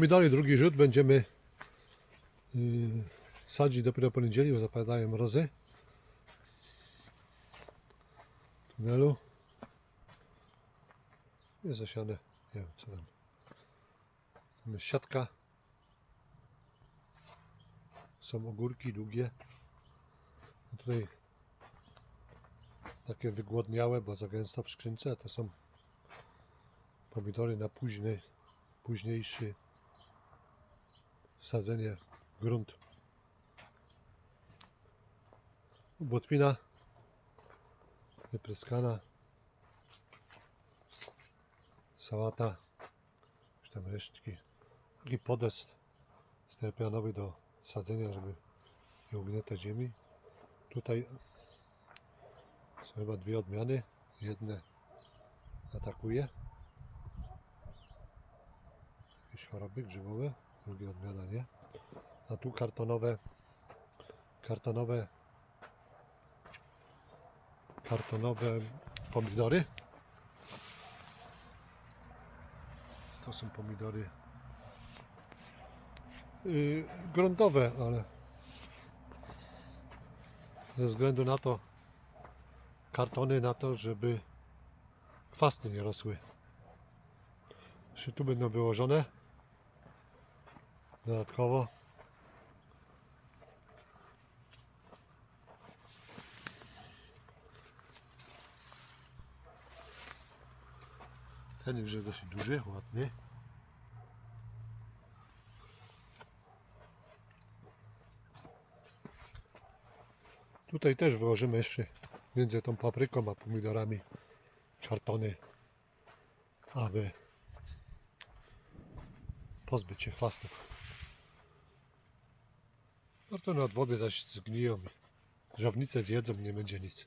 Pomidory drugi rzut będziemy yy, sadzić dopiero poniedzieli, bo zapadają mrozy. Tunelu. Jest zasiane. Nie wiem co tam. Tam jest siatka. Są ogórki długie. A tutaj takie wygłodniałe, bo za gęsto w skrzynce. To są pomidory na późny, późniejszy sadzenie w grunt. Błotwina wypryskana. Sałata. Już tam resztki. Taki podest sterpianowy do sadzenia, żeby nie ugniatać ziemi. Tutaj są chyba dwie odmiany. Jedne atakuje. Jakieś choroby grzybowe. Druga odmiana nie. A tu kartonowe kartonowe kartonowe pomidory. To są pomidory yy, gruntowe, ale ze względu na to kartony na to, żeby chwasty nie rosły. Jeszcze tu będą wyłożone dodatkowo. Ten już jest dosyć duży, ładny. Tutaj też wyłożymy jeszcze między tą papryką a pomidorami kartony, aby pozbyć się chwastów. Kartony od wody zaś zgniją. Żownice zjedzą, nie będzie nic.